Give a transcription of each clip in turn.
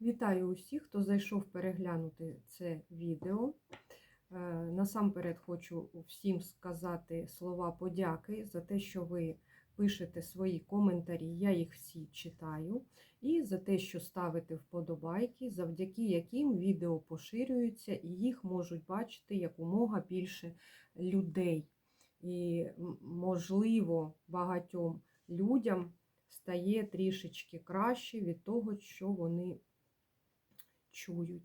Вітаю усіх, хто зайшов переглянути це відео. Е, Насамперед хочу всім сказати слова подяки за те, що ви пишете свої коментарі, я їх всі читаю, і за те, що ставите вподобайки, завдяки яким відео поширюються і їх можуть бачити якомога більше людей. І, можливо, багатьом людям стає трішечки краще від того, що вони чують.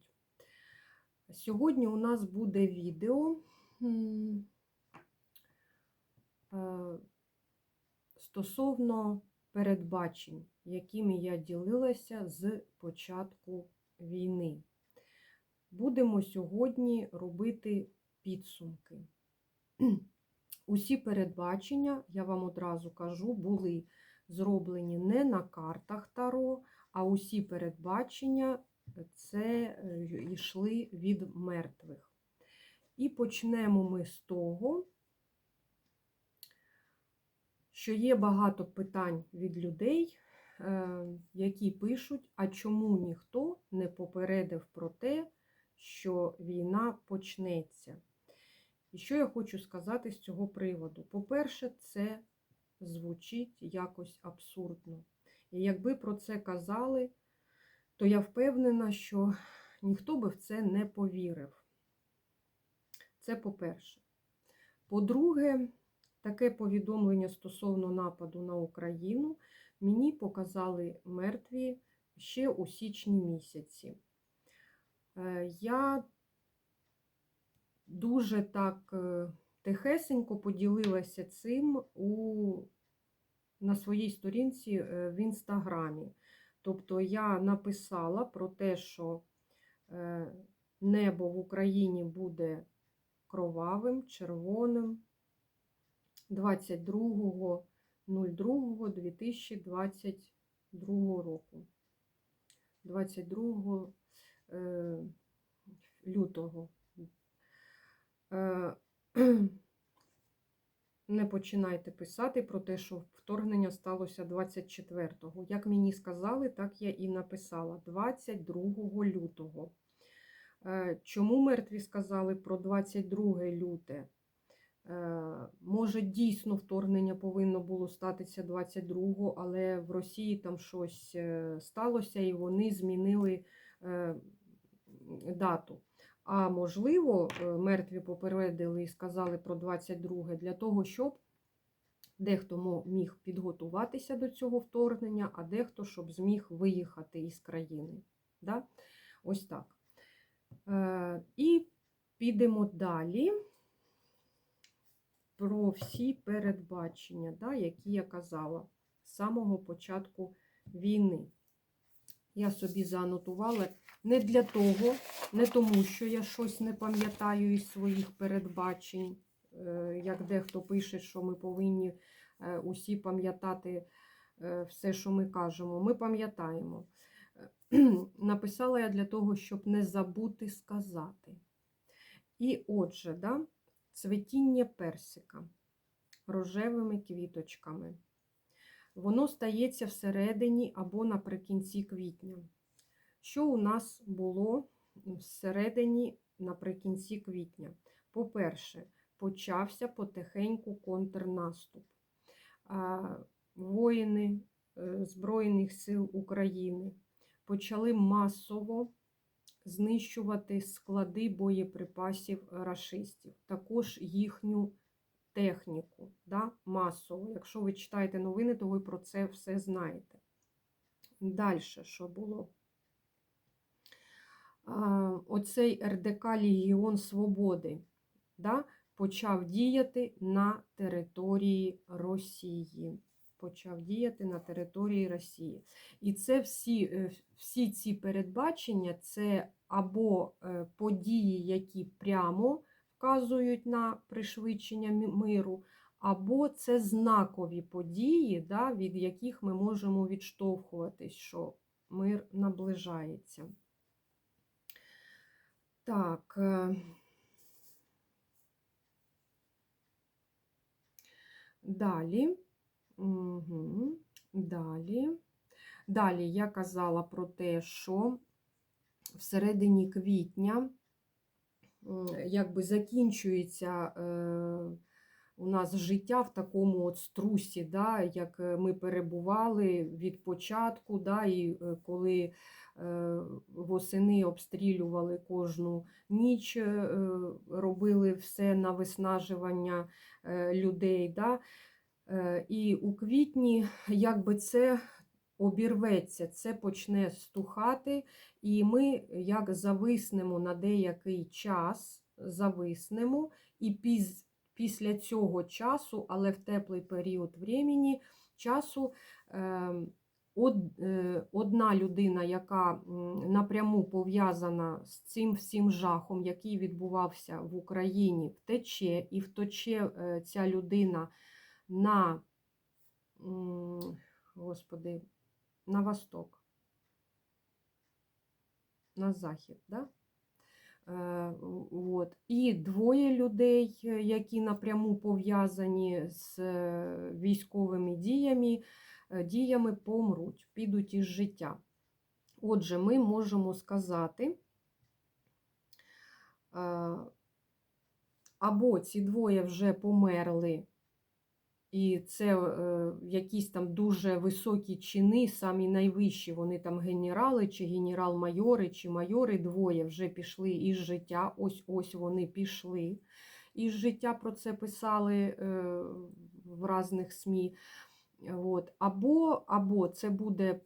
Сьогодні у нас буде відео е, стосовно передбачень, якими я ділилася з початку війни. Будемо сьогодні робити підсумки. Усі передбачення, я вам одразу кажу, були зроблені не на картах Таро, а усі передбачення це е, йшли від мертвих. І почнемо ми з того, що є багато питань від людей, е, які пишуть, а чому ніхто не попередив про те, що війна почнеться. І що я хочу сказати з цього приводу? По-перше, це звучить якось абсурдно. І якби про це казали, то я впевнена, що ніхто би в це не повірив. Це по-перше. По-друге, таке повідомлення стосовно нападу на Україну мені показали мертві ще у січні місяці. Е, Я дуже так е, тихесенько поділилася цим у, на своїй сторінці е, в інстаграмі. Тобто я написала про те, що е, небо в Україні буде кровавим, червоним 22.02.2022 року. 22 е, лютого. Не починайте писати про те, що вторгнення сталося 24-го. Як мені сказали, так я і написала 22 лютого. Е, Чому мертві сказали про 22 люте? Е, Може, дійсно вторгнення повинно було статися 22-го, але в Росії там щось е, сталося і вони змінили дату. А можливо, е, мертві попередили і сказали про 22 для того, щоб дехто міг підготуватися до цього вторгнення, а дехто щоб зміг виїхати із країни. Да? Ось так. Е, І підемо далі про всі передбачення, да, які я казала з самого початку війни. Я собі занотувала не для того, не тому, що я щось не пам'ятаю із своїх передбачень, е, як дехто пише, що ми повинні е, усі пам'ятати е, все, що ми кажемо. Ми пам'ятаємо. Написала я для того, щоб не забути сказати. І отже, да, цвітіння персика рожевими квіточками. Воно стається всередині або наприкінці квітня. Що у нас було всередині наприкінці квітня? По-перше, почався потихеньку контрнаступ. Воїни е, Збройних сил України почали масово знищувати склади боєприпасів рашистів, також їхню техніку да, масово. Якщо ви читаєте новини, то ви про це все знаєте. Далі, що було? Оцей РДК Легіон Свободи да, почав діяти на території Росії. Почав діяти на території Росії. І це всі, е, всі ці передбачення це або е, події, які прямо вказують на пришвидшення миру, або це знакові події, да, від яких ми можемо відштовхуватись, що мир наближається. Так. Далі. Угу. Далі. Далі я казала про те, що всередині квітня якби закінчується е, у нас життя в такому от струсі, да, як е, ми перебували від початку, да, і е, коли восени обстрілювали кожну ніч, е, робили все на виснажування е, людей. Да. Е, І у квітні якби це обірветься, це почне стухати, і ми як зависнемо на деякий час, зависнемо, і піз, після цього часу, але в теплий період времени, часу, е, е, одна людина, яка напряму пов'язана з цим всім жахом, який відбувався в Україні, втече, і втече е, ця людина на, господи, на восток, на захід. Да? Е, От. І двоє людей, е, які напряму пов'язані з е, військовими діями, е, діями помруть, підуть із життя. Отже, ми можемо сказати, е, або ці двоє вже померли, і це е, якісь там дуже високі чини, самі найвищі, вони там генерали, чи генерал-майори, чи майори двоє вже пішли із життя. Ось ось вони пішли із життя, про це писали е, в різних СМІ. От. Або, або це буде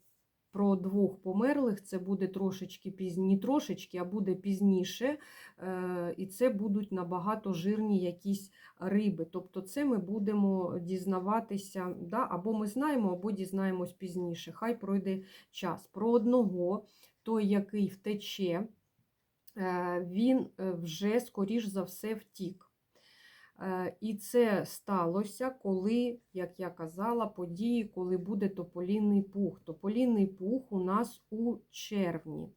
про двох померлих, це буде трошечки пізніше, не трошечки, а буде пізніше, е, і це будуть набагато жирні якісь риби. Тобто це ми будемо дізнаватися, да? або ми знаємо, або дізнаємось пізніше. Хай пройде час. Про одного, той, який втече, е, він е, вже, скоріш за все, втік. Е, І це сталося, коли, як я казала, події, коли буде тополінний пух. Тополінний пух у нас у червні.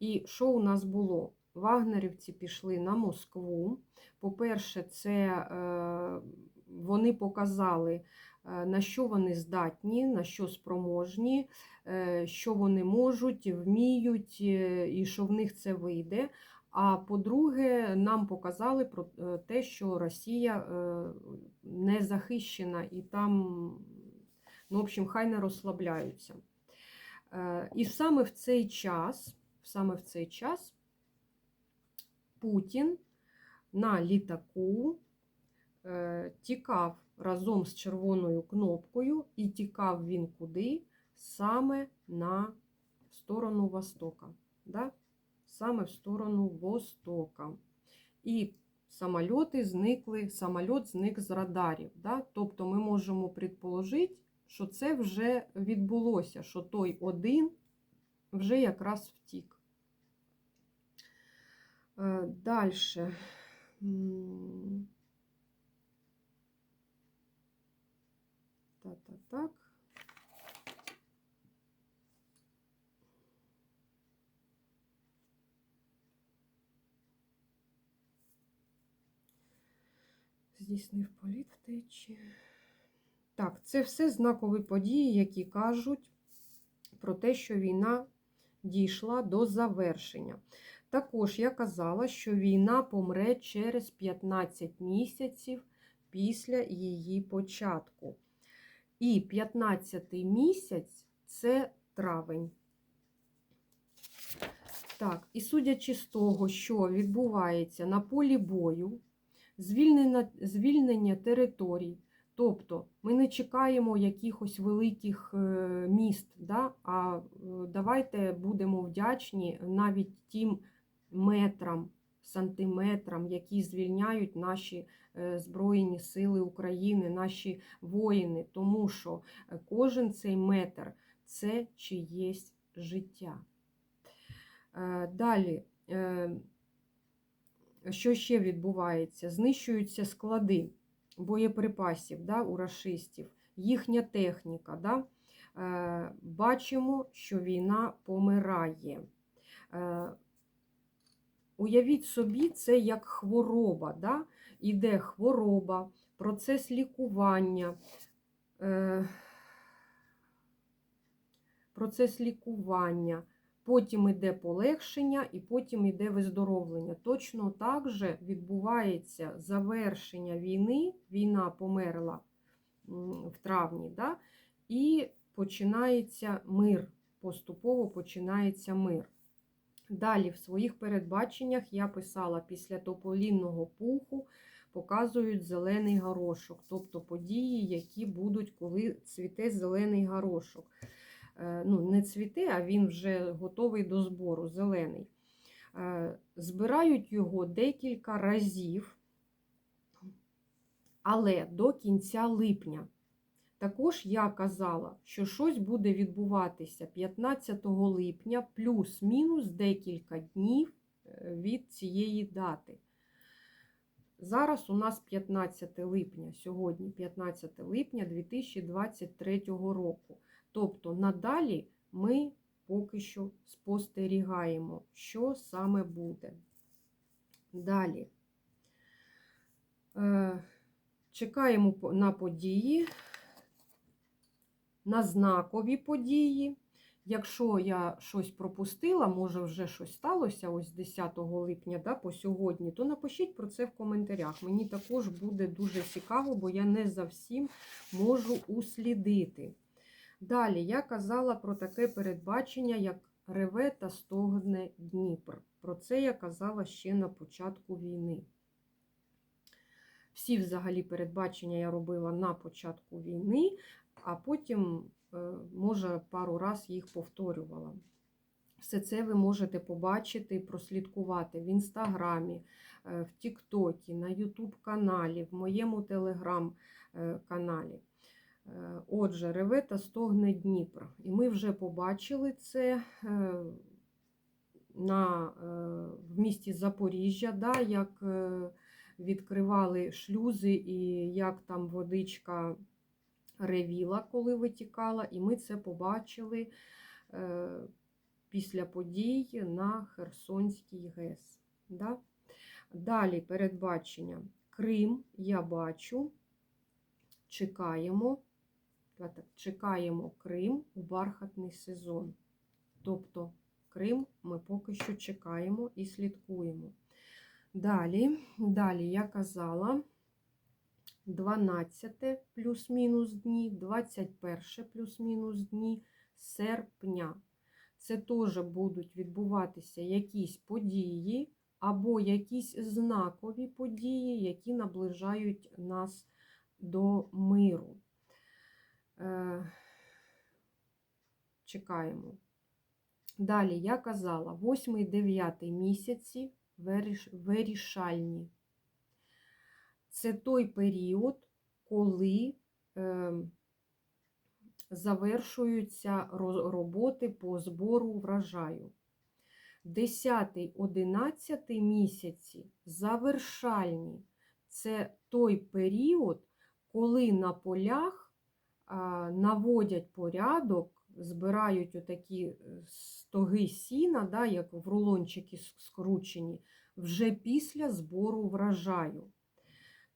І що у нас було? Вагнерівці пішли на Москву. По-перше, це е, вони показали, е, на що вони здатні, на що спроможні, що вони можуть, вміють, і що в них це вийде. А по-друге, нам показали про е, те, що Росія е, не захищена і там, ну, в общем, хай не розслабляються. Е, І саме в цей час, саме в цей час Путін на літаку тікав разом з червоною кнопкою, і тікав він куди? Саме на сторону Востока. Да? Саме в сторону Востока. І самольоти зникли, самольот зник з радарів. Да? Тобто ми можемо предположити, що це вже відбулося, що той один вже якраз втік. Далі. Так-так-так. Здійснив політ втечі. Так, це все знакові події, які кажуть про те, що війна дійшла до завершення. Також я казала, що війна помре через 15 місяців після її початку. І 15 місяць це травень. Так, і судячи з того, що відбувається на полі бою, звільнення, звільнення територій, тобто ми не чекаємо якихось великих е, міст, да? а е, давайте будемо вдячні навіть тим метрам, сантиметрам, які звільняють наші е, Збройні Сили України, наші воїни, тому що кожен цей метр це чиєсь життя. Далі, що ще відбувається? Знищуються склади боєприпасів да, у расистів, їхня техніка. Да? Бачимо, що війна помирає. Уявіть собі, це як хвороба. Да? Іде хвороба, процес лікування, процес лікування, потім йде полегшення і потім йде виздоровлення. Точно так же відбувається завершення війни, війна померла в травні, да? і починається мир. Поступово починається мир. Далі в своїх передбаченнях я писала після тополінного пуху показують зелений горошок, тобто події, які будуть, коли цвіте зелений горошок. Е, Ну, не цвіте, а він вже готовий до збору, зелений. Е, Збирають його декілька разів, але до кінця липня. Також я казала, що щось буде відбуватися 15 липня, плюс-мінус декілька днів е, від цієї дати. Зараз у нас 15 липня, сьогодні 15 липня 2023 року. Тобто надалі ми поки що спостерігаємо, що саме буде. Далі. Е, Чекаємо на події, на знакові події. Якщо я щось пропустила, може вже щось сталося ось 10 липня да, по сьогодні, то напишіть про це в коментарях. Мені також буде дуже цікаво, бо я не за всім можу услідити. Далі я казала про таке передбачення, як реве та стогне Дніпр. Про це я казала ще на початку війни. Всі взагалі передбачення я робила на початку війни, а потім, може, пару раз їх повторювала. Все це ви можете побачити і прослідкувати в інстаграмі, е, в Тіктокі, на Ютуб каналі, в моєму телеграм-каналі. Е, Отже, реве та стогне Дніпр. І ми вже побачили це е, на, е, в місті Запоріжжя, да, як е, відкривали шлюзи і як там водичка ревіла, коли витікала. І ми це побачили е, після подій на Херсонській ГЕС. Да? Далі передбачення. Крим я бачу. Чекаємо. Чекаємо Крим у бархатний сезон. Тобто Крим ми поки що чекаємо і слідкуємо. Далі, далі я казала 12 плюс-мінус дні, 21 плюс-мінус дні серпня. Це теж будуть відбуватися якісь події або якісь знакові події, які наближають нас до миру. Е, Чекаємо. Далі я казала, 8-9 місяці вирішальні. Це той період, коли е, завершуються роботи по збору врожаю. 10-11 місяці завершальні. Це той період, коли на полях наводять порядок, збирають отакі е, стоги сіна, да, як в рулончики скручені, вже після збору врожаю.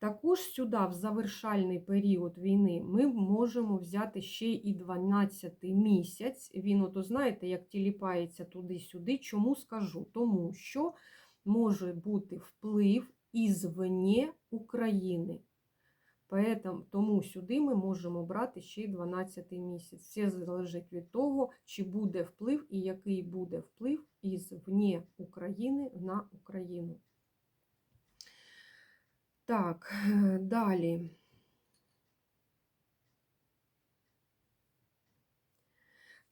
Також сюди, в завершальний період війни, ми можемо взяти ще і 12 місяць. Він, ото знаєте, як тіліпається туди-сюди. Чому скажу? Тому що може бути вплив ізвне України. Поэтому, тому сюди ми можемо брати ще й 12 місяць. Все залежить від того, чи буде вплив і який буде вплив ізвне України на Україну. Так, далі.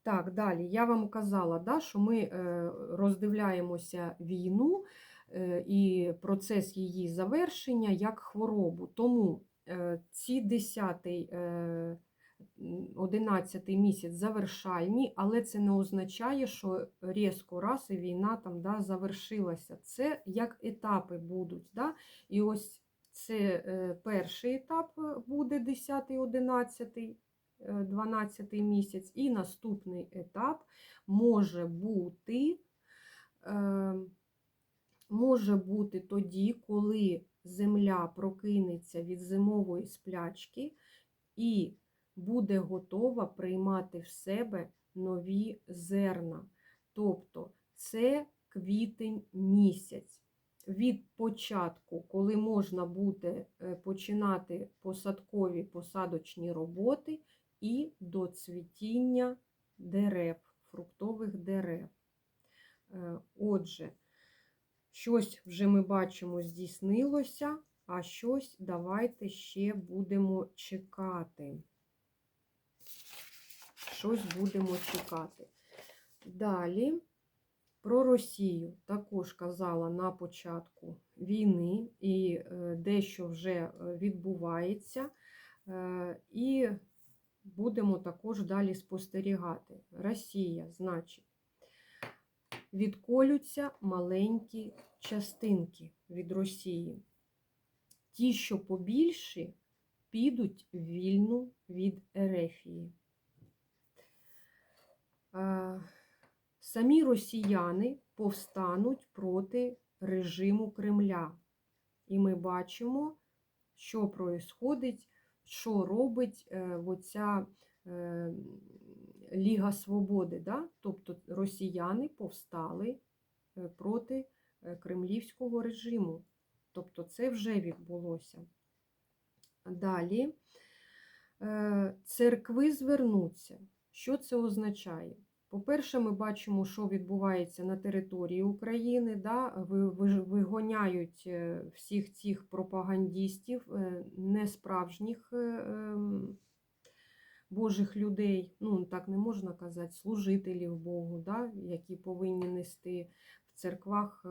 Так, далі. Я вам казала, да, що ми е, роздивляємося війну е, і процес її завершення як хворобу. Тому е, ці 10, е, 11 місяць завершальні, але це не означає, що різко раз і війна там да, завершилася. Це як етапи будуть. Да? І ось це е, перший етап е, буде 10, 11, е, 12 місяць, і наступний етап може бути, е, може бути тоді, коли земля прокинеться від зимової сплячки і буде готова приймати в себе нові зерна. Тобто це квітень місяць. Від початку, коли можна буде е, починати посадкові посадочні роботи, і до цвітіння дерев, фруктових дерев. Е, Отже, щось вже ми бачимо здійснилося, а щось давайте ще будемо чекати. Щось будемо чекати. Далі про Росію також казала на початку війни, і е, дещо вже е, відбувається. Е, І будемо також далі спостерігати. Росія, значить, відколються маленькі частинки від Росії. Ті, що побільші, підуть вільну від Ерефії. Самі росіяни повстануть проти режиму Кремля. І ми бачимо, що происходить, що робить е, оця е, Ліга Свободи. Да? Тобто росіяни повстали е, проти кремлівського режиму. Тобто це вже відбулося. Далі церкви звернуться. Що це означає? По-перше, ми бачимо, що відбувається на території України. Да? Ви- ви- Вигоняють е, всіх цих пропагандістів, е, несправжніх е, ем, Божих людей, ну так не можна казати, служителів Богу, да? які повинні нести в церквах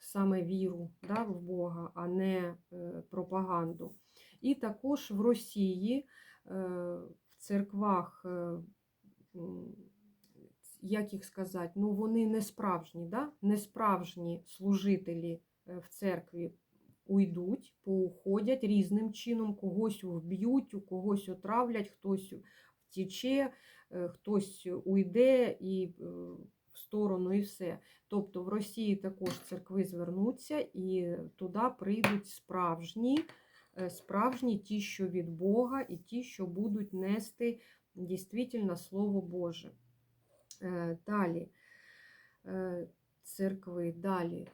саме віру да, в Бога, а не пропаганду. І також в Росії церквах, е, як їх сказати, ну вони не справжні, да? не справжні служителі е, в церкві уйдуть, поуходять різним чином, когось вб'ють, у когось отравлять, хтось втіче, е, хтось уйде і в сторону, і все. Тобто в Росії також церкви звернуться і туди прийдуть справжні, справжні ті, що від Бога, і ті, що будуть нести дійсно Слово Боже. Е, Далі е, церкви, далі.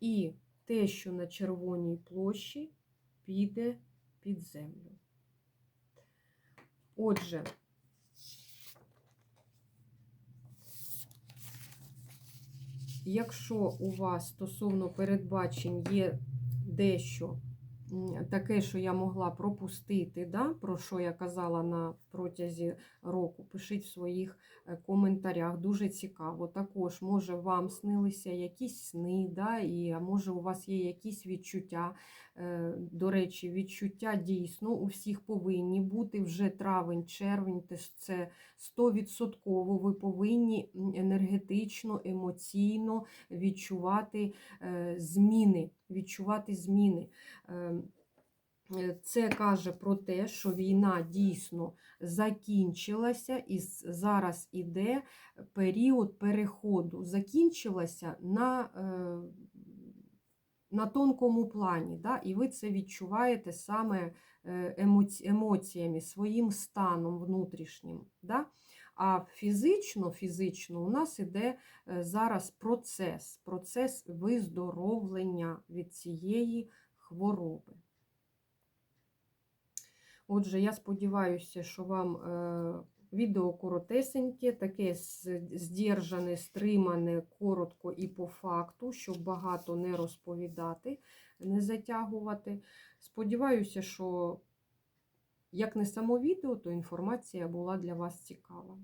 І те, що на Червоній площі, піде під землю. Отже, якщо у вас стосовно передбачень є дещо таке, що я могла пропустити, да, про що я казала на протязі року, пишіть в своїх е, коментарях. Дуже цікаво. Також, може, вам снилися якісь сни, да, і а може у вас є якісь відчуття. Е, До речі, відчуття дійсно у всіх повинні бути вже травень, червень, це 100% ви повинні енергетично, емоційно відчувати е, зміни. Відчувати зміни. Е, Це каже про те, що війна дійсно закінчилася, і зараз іде період переходу. Закінчилася на, е, на тонкому плані, да? і ви це відчуваєте саме е, емоціями, своїм станом внутрішнім. Да? А фізично, фізично у нас іде зараз процес, процес виздоровлення від цієї хвороби. Отже, я сподіваюся, що вам е, відео коротесеньке, таке здержане, стримане, коротко і по факту, щоб багато не розповідати, не затягувати. Сподіваюся, що як не само відео, то інформація була для вас цікава.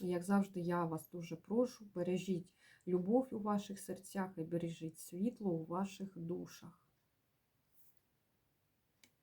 Як завжди, я вас дуже прошу, бережіть любов у ваших серцях і бережіть світло у ваших душах.